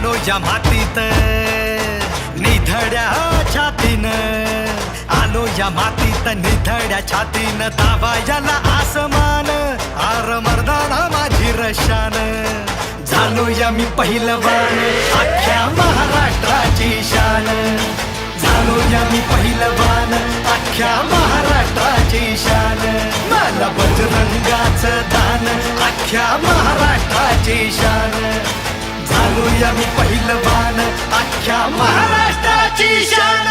या मातीत. निधड्या छातीनं. आलो या मातीत निधड्या छातीनं. याला आसमान. आर मर्दाना माझी रशान. झालो या मी पहिलवान. अख्ख्या महाराष्ट्राची शान. झालो या मी पहिलवान. अख्ख्या महाराष्ट्राची शान. मला बजरंगाचं दान. अख्ख्या महाराष्ट्राची शान. झालो मी पहिलवान अख्ख्या महाराष्ट्राची शान.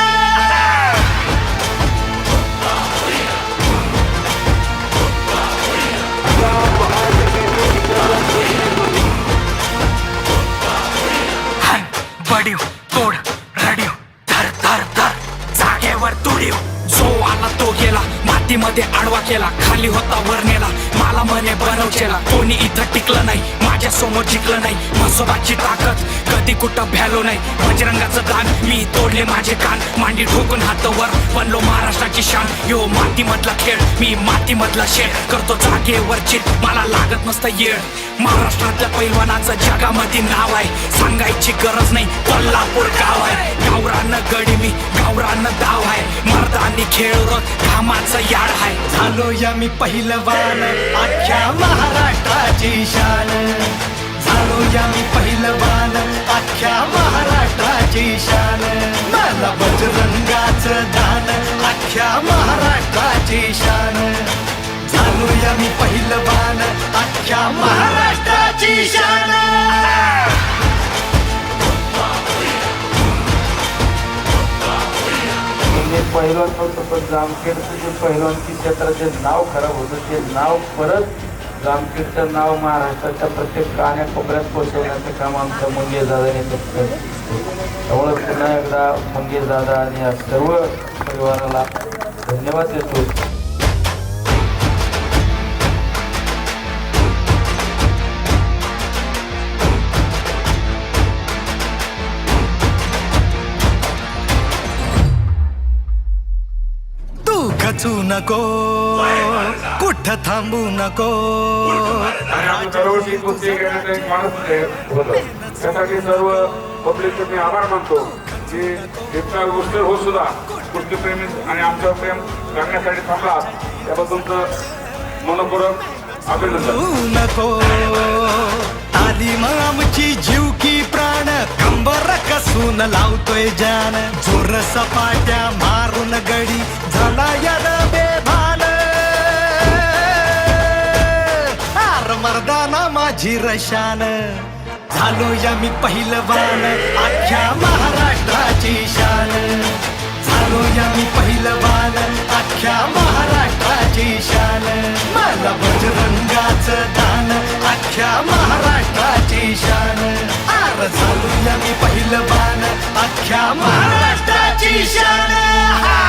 हान तोड गेला मातीमध्ये आडवा केला खाली होता वर नेला मला म्हणे बनवचेला कोणी इथं टिकलं नाही माझ्यासमोर जिंकलं नाही. म्हसोबाची ताकद कधी कुठं भ्यालो नाही. बजरंगाचं दान मी तोडले माझे कान. मांडी ठोकून हात वर बनलो महाराष्ट्राची शान. यो मातीमधला खेळ मी मातीमधला शेळ करतो जागेवर चित मला लागत नसतं येळ. महाराष्ट्रातल्या पैलवानाचं जगामध्ये नाव आहे. सांगायची गरज नाही कोल्हापूर गाव आहे. गावरानं गडी मी गावरानं दाव आहे. मर्दानी खेळ कामाचं याड आहे झालो या मी पहिलवान अख्ख्या महाराष्ट्राची शान. झालो या मी पहिलवान अख्ख्या महाराष्ट्राची शान. मला बजरंगाचं दान अख्ख्या महाराष्ट्राची शान. झालो या मी पहिलवान अख्ख्या महाराष्ट्राची शान. ते पहिलवान नव्हतं पण जामखेडचं जे पहिलवानकी क्षेत्राचे नाव खराब होतं ते नाव परत जामखेडचं नाव महाराष्ट्राच्या प्रत्येक काण्या कोपऱ्यात पोचवण्याचं काम आमच्या मुंगे दादाने त्यामुळे पुन्हा एकदा मुंगे दादा आणि या सर्व परिवाराला धन्यवाद देतो. खचू नको. कुठं थांबू नको. दरवर्षी कुस्ती एक माणूस. त्यासाठी सर्व पब्लिकचे मी आभार मानतो. की इतका गोष्टी हो सुद्धा कुस्ती प्रेमी आणि आमचं प्रेम करण्यासाठी थांबला. त्याबद्दल तुमचं मनपूर्वक अभिनंदन. नको. तालीम आमची जीव की प्राण. कंबर कसून लावतोय जान जोर सपाट्या मारून गडी. माझी रशान. झालो या मी पहिलवान. अख्ख्या महाराष्ट्राची शान. झालो या मी पहिलवान. अख्ख्या महाराष्ट्राची शान. मला बजरंगाच दान. अख्ख्या महाराष्ट्राची शान. आर झालो या मी पहिलवान. अख्ख्या महाराष्ट्राची शान.